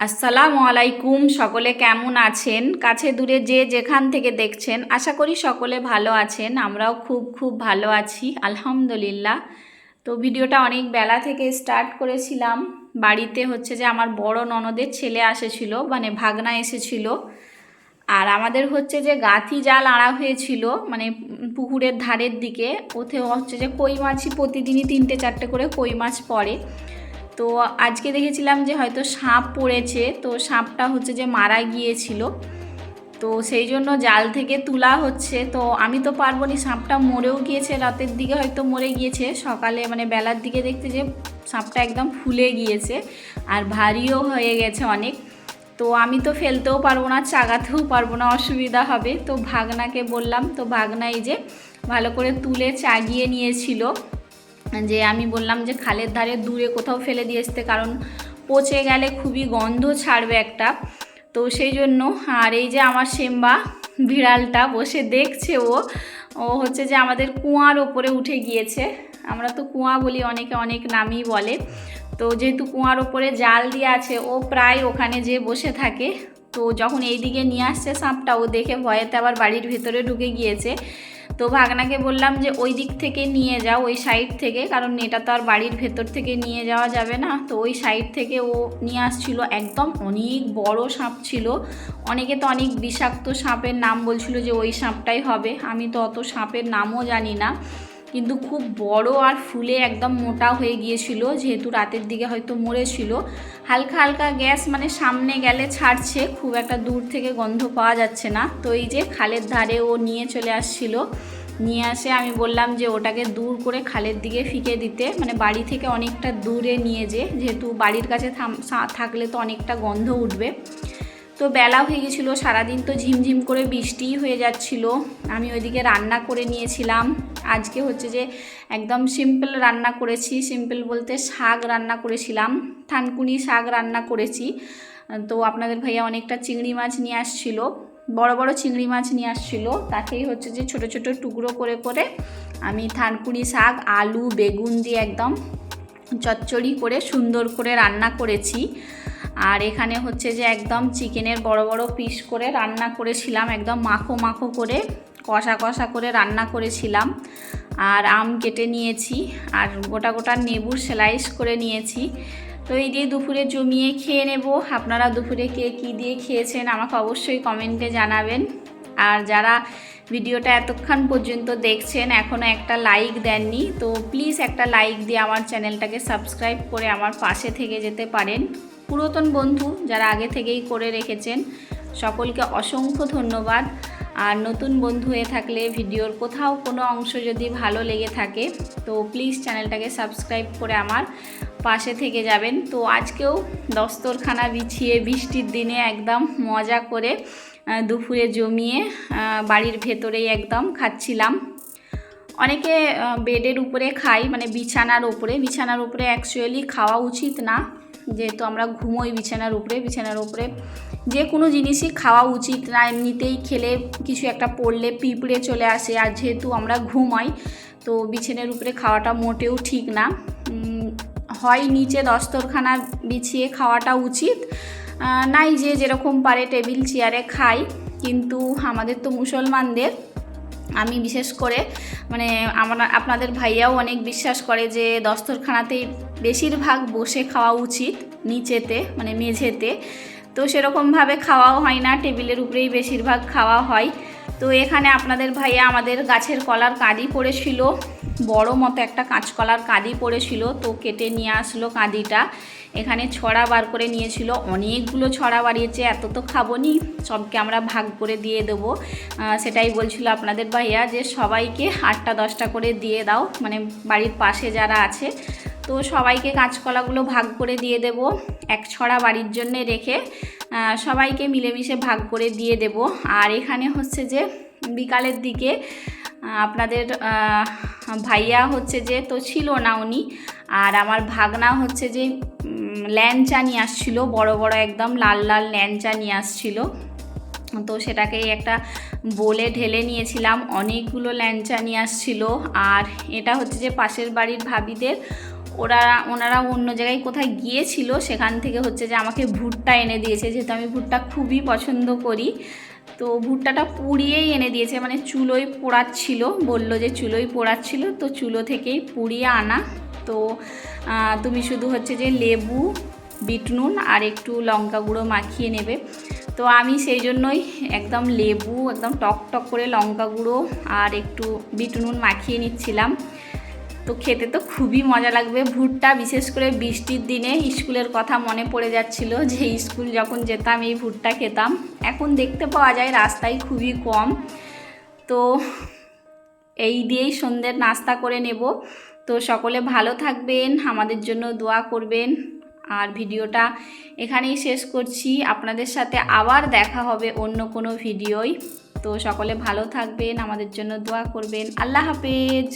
আসসালামু আলাইকুম, সকলে কেমন আছেন? কাছে দূরে যে যেখান থেকে দেখছেন, আশা করি সকলে ভালো আছেন, আমরাও খুব খুব ভালো আছি, আলহামদুলিল্লাহ। তো ভিডিওটা অনেক বেলা থেকে স্টার্ট করেছিলাম। বাড়িতে হচ্ছে যে আমার বড় ননদের ছেলে আসেছিল মানে ভাগনা এসেছিল। আর আমাদের হচ্ছে যে গাথি জাল আড়া হয়েছিল মানে পুকুরের ধারের দিকে। ওতে হচ্ছে যে কই মাছই প্রতিদিনই তিনটে চারটে করে কই মাছ পড়ে। তো আজকে দেখেছিলাম যে হয়তো সাপ পড়েছে, তো সাপটা হচ্ছে যে মারা গিয়েছিল। তো সেই জন্য জাল থেকে তোলা হচ্ছে, তো আমি তো পারব না সাপটা মরেও গিয়েছে, রাতের দিকে হয়তো মরে গিয়েছে। সকালে মানে বেলার দিকে দেখতে যে সাপটা একদম ফুলে গিয়েছে আর ভারীও হয়ে গেছে অনেক। তো আমি তো ফেলতেও পারব না, চাগাতেও পারব না, অসুবিধা হবে। তো ভাগনাকে বললাম, তো ভাগনা এই যে ভালো করে তুলে চাগিয়ে নিয়েছিল। যে আমি বললাম যে খালের ধারে দূরে কোথাও ফেলে দিয়ে আসতে, কারণ পচে গেলে খুবই গন্ধ ছাড়বে একটা। তো সেই জন্য, আর এই যে আমার সেম্বা বিড়ালটা বসে দেখছে ও ও হচ্ছে যে আমাদের কুয়ার ওপরে উঠে গিয়েছে। আমরা তো কুয়া বলি, অনেকে অনেক নামই বলে। তো যেহেতু কুয়ার ওপরে জাল দিয়ে আছে, ও প্রায় ওখানে যে বসে থাকে, তো যখন এই দিকে নিয়ে আসছে সাপটা, ও দেখে ভয়েতে আবার বাড়ির ভিতরে ঢুকে গিয়েছে। তো ভাগনাকে বললাম যে ওই দিক থেকে নিয়ে যাও, ওই সাইড থেকে, কারণ এটা তো আর বাড়ির ভেতর থেকে নিয়ে যাওয়া যাবে না। তো ওই সাইড থেকে ও নিয়ে আসছিল, একদম অনেক বড় সাপ ছিল। অনেকে তো অনেক বিষাক্ত সাপের নাম বলছিল যে ওই সাপটাই হবে। আমি তো অত সাপের নামও জানি না। কিন্তু খুব বড় আর ফুলে একদম মোটা হয়ে গিয়েছিল, যেহেতু রাতের দিকে হয়তো মরেছিল। হালকা হালকা গ্যাস মানে সামনে গেলে ছাড়ছে, খুব একটা দূর থেকে গন্ধ পাওয়া যাচ্ছে না। তো এই যে খালের ধারে ও নিয়ে চলে আসছিল। নিয়ে আসে আমি বললাম যে ওটাকে দূর করে খালের দিকে ফিকে দিতে মানে বাড়ি থেকে অনেকটা দূরে নিয়ে যে, যেহেতু বাড়ির কাছে থাকলে তো অনেকটা গন্ধ উঠবে। তো বেলা হয়ে গেছিল, সারাদিন তো ঝিমঝিম করে বৃষ্টিই হয়ে যাচ্ছিল। আমি ওইদিকে রান্না করে নিয়েছিলাম। আজকে হচ্ছে যে একদম সিম্পল রান্না করেছি সিম্পল বলতে শাক রান্না করেছিলাম। থানকুনি শাক রান্না করেছি। তো আপনাদের ভাইয়া অনেকটা চিংড়ি মাছ নিয়ে আসছিল, বড় বড় চিংড়ি মাছ নিয়ে আসছিল। তাকেই হচ্ছে যে ছোট ছোট টুকরো করে করে আমি থানকুনি শাক, আলু, বেগুন দিয়ে একদম চচ্চড়ি করে সুন্দর করে রান্না করেছি। আর এখানে হচ্ছে যে একদম চিকেনের বড় বড় পিস করে রান্না করেছিলাম, একদম মাখো মাখো করে, কষা কষা করে রান্না করেছিলাম। আর আম কেটে নিয়েছি, আর গোটা গোটা নেবুর স্লাইস করে নিয়েছি। তো এই দিয়ে দুপুরে জমিয়ে খেয়ে নেব। আপনারা দুপুরে কে কী দিয়ে খেয়েছেন আমাকে অবশ্যই কমেন্টে জানাবেন। আর যারা ভিডিওটা এতক্ষণ পর্যন্ত দেখছেন এখনও একটা লাইক দেননি, তো প্লিজ একটা লাইক দিয়ে আমার চ্যানেলটাকে সাবস্ক্রাইব করে আমার পাশে থেকে যেতে পারেন। পুরাতন বন্ধু যারা আগে থেকেই করে রেখেছেন, সকলকে অসংখ্য ধন্যবাদ। আর নতুন বন্ধু হয়ে থাকলে ভিডিওর কোথাও কোনো অংশ যদি ভালো লেগে থাকে, তো প্লিজ চ্যানেলটাকে সাবস্ক্রাইব করে আমার পাশে থেকে যাবেন। তো আজকেও দস্তরখানা বিছিয়ে বৃষ্টির দিনে একদম মজা করে দুপুরে জমিয়ে বাড়ির ভেতরেই একদম খাচ্ছিলাম। অনেকে বেডের উপরে খাই মানে বিছানার উপরে। বিছানার উপরে অ্যাকচুয়ালি খাওয়া উচিত না। যেহেতু আমরা ঘুমোই বিছানার উপরে বিছানার উপরে যে কোনো জিনিসই খাওয়া উচিত না। এমনিতেই খেলে কিছু একটা পড়লে পিঁপড়ে চলে আসে। আর যেহেতু আমরা ঘুমাই, তো বিছানার উপরে খাওয়াটা মোটেও ঠিক না। হয় নিচে দস্তরখানা বিছিয়ে খাওয়াটা উচিত। নাই যে যেরকম পারে টেবিল, চেয়ারে খাই। কিন্তু আমাদের তো মুসলমানদের আমি বিশেষ করে মানে আমার, আপনাদের ভাইয়াও অনেক বিশ্বাস করে যে দস্তরখানাতেই বেশিরভাগ বসে খাওয়া উচিত নিচেতে মানে মেঝেতে। তো সেরকমভাবে খাওয়াও হয় না, টেবিলের উপরেই বেশিরভাগ খাওয়া হয়। তো এখানে আপনাদের ভাইয়া আমাদের গাছের কলার কাঁদি পড়েছিল, বড় মতো একটা কাঁচকলার কাঁদি পড়েছিল, তো কেটে নিয়ে আসলো কাঁদিটা। এখানে ছড়া বার করে নিয়েছিল, অনেকগুলো ছড়া বাড়িয়েছে, এত তো খাব নি সবকে আমরা ভাগ করে দিয়ে দেবো। সেটাই বলছিল আপনাদের ভাইয়া যে সবাইকে আটটা দশটা করে দিয়ে দাও মানে বাড়ির পাশে যারা আছে তো সবাইকে কাঁচকলাগুলো ভাগ করে দিয়ে দেব। এক ছড়া বাড়ির জন্যে রেখে সবাইকে মিলেমিশে ভাগ করে দিয়ে দেব। আর এখানে হচ্ছে যে বিকালের দিকে আপনাদের ভাইয়া হচ্ছে যে তো ছিল না উনি, আর আমার ভাগনা হচ্ছে যে ল্যাঞ্চা নিয়ে আসছিল, বড় বড় একদম লাল লাল ল্যাঞ্চা নিয়ে আসছিল। তো সেটাকেই একটা বলে ঢেলে নিয়েছিলাম, অনেকগুলো ল্যাঞ্চা নিয়ে আসছিল। আর এটা হচ্ছে যে পাশের বাড়ির ভাবিদের ওরা, ওনারা অন্য জায়গায় কোথায় গিয়েছিল সেখান থেকে হচ্ছে যে আমাকে ভুট্টা এনে দিয়েছে, যেহেতু আমি ভুট্টা খুবই পছন্দ করি। তো ভুট্টাটা পুড়িয়েই এনে দিয়েছে মানে চুলোয় পোড়াচ্ছিল, বলল যে চুলোয় পোড়াচ্ছিল, তো চুলো থেকেই পুড়িয়ে আনা। তো তুমি শুধু হচ্ছে যে লেবু বিট নুন আর একটু লঙ্কা গুঁড়ো মাখিয়ে নেবে। তো আমি সেই জন্যই একদম লেবু, একদম টক টক করে লঙ্কা গুঁড়ো আর একটু বিট নুন মাখিয়ে নিচ্ছিলাম। তো খেতে তো খুবই মজা লাগবে। ভুট্টা, বিশেষ করে বৃষ্টির দিনে স্কুলের কথা মনে পড়ে যাচ্ছিল যে স্কুল যখন যেতাম, এই ভুট্টা খেতাম। এখন দেখতে পাওয়া যায় রাস্তায় খুবই কম। তো এই দিয়েই সন্ধ্যের নাস্তা করে নেব। তো সকলে ভালো থাকবেন, আমাদের জন্য দোয়া করবেন। আর ভিডিওটা এখানেই শেষ করছি। আপনাদের সাথে আবার দেখা হবে অন্য কোনো ভিডিওয়। তো সকলে ভালো থাকবেন, আমাদের জন্য দোয়া করবেন। আল্লাহ হাফেজ।